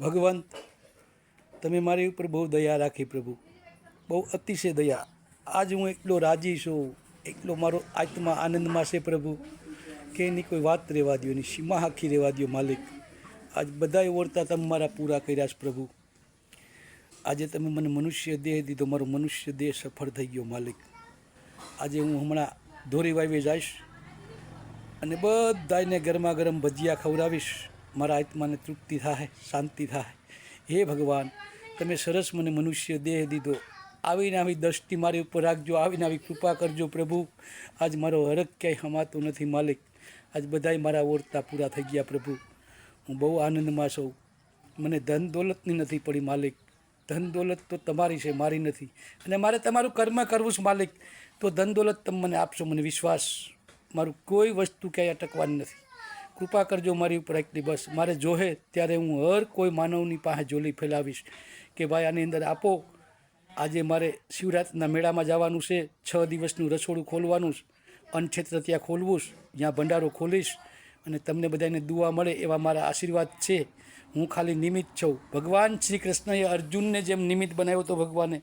ભગવાન, તમે મારી ઉપર બહુ દયા રાખી પ્રભુ. બહુ અતિશય દયા. આજ હું એટલો રાજી છું. એટલો મારો આત્મા આનંદમાં છે પ્રભુ. કે એની કોઈ વાત રહેવા દો એની સીમા આખી રહેવા દો માલિક. આજ બધાય ઓળતા તમે મારા પૂરા કર્યા છે પ્રભુ. આજે તમે મને મનુષ્ય દેહ દીધો. મારો મનુષ્ય દેહ સફળ થઈ ગયો માલિક. આજે હું હમણાં ધોરી વાવી જઈશ અને બધાને ગરમા ગરમ ભજીયા ખવડાવીશ. મારા આત્માને તૃપ્તિ થાય શાંતિ થાય હે ભગવાન, તમે સરસ મને મનુષ્ય દેહ દીધો. આવીને આવી દૃષ્ટિ મારી ઉપર રાખજો, આવીને આવી કૃપા કરજો પ્રભુ. આજ મારો હરક ક્યાંય હમાતો નથી માલિક. આજ બધાય મારા ઓરતા પૂરા થઈ ગયા પ્રભુ. હું બહુ આનંદમાં છું. મને ધન દોલતની નથી પડી માલિક. ધન દોલત તો તમારી છે, મારી નથી. અને મારે તમારું કર્મ કરવું છે માલિક. તો ધન દોલત તમે મને આપશો મને વિશ્વાસ. મારું કોઈ વસ્તુ ક્યાંય અટકવાની નથી. કૃપા કરજો મારી ઉપર એક બસ. મારે જોહે ત્યારે હું હર કોઈ માનવની પાસે જોલી ફેલાવીશ કે ભાઈ આની અંદર આપો. આજે મારે શિવરાત્રિના મેળામાં જવાનું છે. છ દિવસનું રસોડું ખોલવાનું છે. અન્નક્ષેત્ર ત્યાં ખોલવું જ્યાં ભંડારો ખોલીશ અને તમને બધાને દુઆ મળે એવા મારા આશીર્વાદ છે. હું ખાલી નિમિત્ત છું. ભગવાન શ્રી કૃષ્ણએ અર્જુનને જેમ નિમિત્ત બનાવ્યો હતો ભગવાને,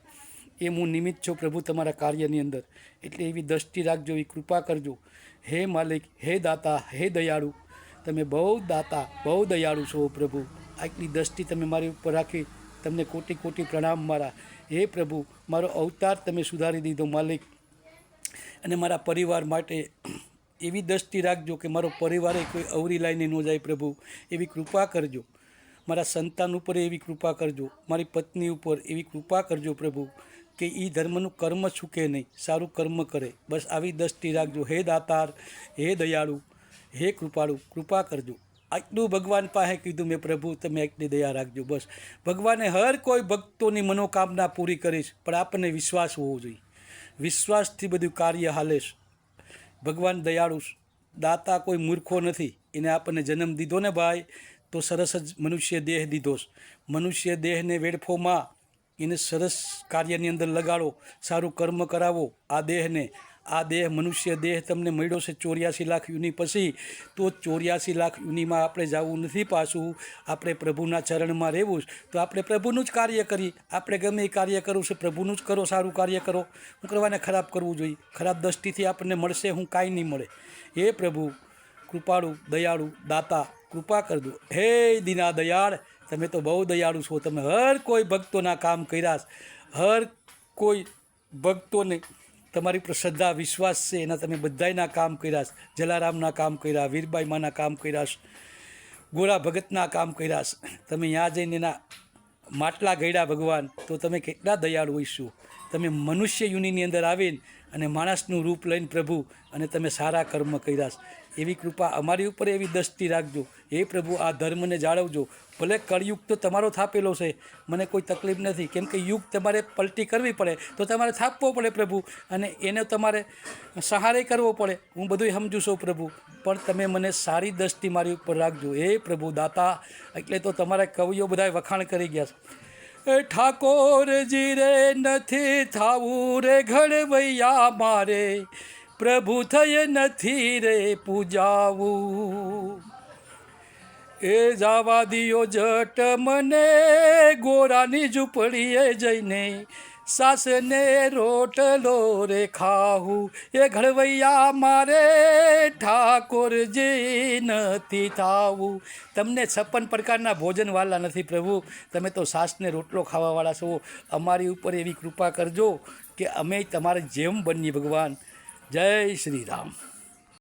એમ હું નિમિત્ત છું પ્રભુ તમારા કાર્યની અંદર. એટલે એવી દ્રષ્ટિ રાખજો, એવી કૃપા કરજો. હે માલિક, હે દાતા, હે દયાળુ તમે બહુ દાતા, બહુ દયાળુ છો પ્રભુ. આટલી દ્રષ્ટિ તમે મારી ઉપર રાખી તમને કોટી કોટી પ્રણામ મારા. હે પ્રભુ, મારો અવતાર તમે સુધારી દીધો, માલિક. અને મારા પરિવાર માટે એવી દ્રષ્ટિ રાખજો કે મારો પરિવારે કોઈ અવરી લાઈને ન જાય પ્રભુ. એવી કૃપા કરજો. મારા સંતાન ઉપર એવી કૃપા કરજો. મારી પત્ની ઉપર એવી કૃપા કરજો પ્રભુ કે એ ધર્મનું કર્મ છૂકે નહીં, સારું કર્મ કરે. બસ આવી દ્રષ્ટિ રાખજો. હે દાતાર, હે દયાળુ. હે કૃપાળુ, કૃપા કરજો. આટલું ભગવાન પાસે કીધું મેં, પ્રભુ, તમે એટલી દયા રાખજો. બસ. ભગવાને હર કોઈ ભક્તોની મનોકામના પૂરી કરીશ, પણ આપણને વિશ્વાસ હોવો જોઈએ. વિશ્વાસથી બધું કાર્ય હાલેશ ભગવાન દયાળુ દાતા કોઈ મૂર્ખો નથી. એને આપણને જન્મ દીધો ને ભાઈ, તો સરસ જ મનુષ્ય દેહ દીધો મનુષ્ય દેહને વેડફોમાં એને સરસ કાર્યની અંદર લગાડો. સારું કર્મ કરાવો આ દેહને. આ દેહ મનુષ્ય દેહ તમને મળ્યો છે ચોર્યાસી લાખ યુની પછી, તો ચોર્યાસી લાખ યુનિમાં આપણે જવું નથી પાછું. આપણે પ્રભુના ચરણમાં રહેવું તો આપણે પ્રભુનું જ કાર્ય કરી. આપણે ગમે એ કાર્ય કરવું છે, પ્રભુનું જ કરો, સારું કાર્ય કરો. હું કરવાને ખરાબ કરવું જોઈએ. ખરાબ દ્રષ્ટિથી આપણને મળશે, હું કાંઈ નહીં મળે. હે પ્રભુ, કૃપાળુ, દયાળુ, દાતા, કૃપા કરજો હે દીના દયાળ તમે તો બહુ દયાળુ છો. તમે હર કોઈ ભક્તોના કામ કર્યા હર કોઈ ભક્તોને તમારી પર શ્રદ્ધા વિશ્વાસ છે, એના તમે બધાયના કામ કર્યા જલારામના કામ કર્યા વીરબાઈમાના કામ કર્યા. ગોરા ભગતના કામ કર્યા તમે ત્યાં જઈને એના માટલા ગયડા ભગવાન, તો તમે કેટલા દયાળુ હોઈશું તમે મનુષ્ય યુનિની અંદર આવીને અને માણસનું રૂપ લઈને પ્રભુ અને તમે સારા કર્મ કર્યા. એવી કૃપા અમારી ઉપર એવી દ્રષ્ટિ રાખજો. એ પ્રભુ, આ ધર્મને જાળવજો. ભલે કળયુગ તો તમારો થાપેલો છે. મને કોઈ તકલીફ નથી. કેમ કે યુગ તમારે પલટી કરવી પડે તો તમારે થાપવો પડે પ્રભુ અને એને તમારે સહારે કરવો પડે. હું બધું સમજુ છું પ્રભુ. પણ તમે મને સારી દ્રષ્ટિ મારી ઉપર રાખજો. એ પ્રભુ, દાતા, એટલે તો તમારા કવિઓ બધા વખાણ કરી ગયા છે. ઠાકોરજી રે નથી થાવું રે ઘડવૈયા મારે. પ્રભુ થયે નથી રે પૂજાવું. એ જાવા દિયો જટ મને ગોરાની ઝૂંપડીએ જઈને સાસને રોટલો રે ખાવું એ ઘડવૈયા મારે ઠાકોરજી નથી થાવું. તમને છપ્પન પ્રકારના ભોજનવાળા નથી પ્રભુ. તમે તો સાસને રોટલો ખાવાવાળા છો. અમારી ઉપર એવી કૃપા કરજો કે અમે તમારે જેમ બનીએ ભગવાન. જય શ્રી રામ.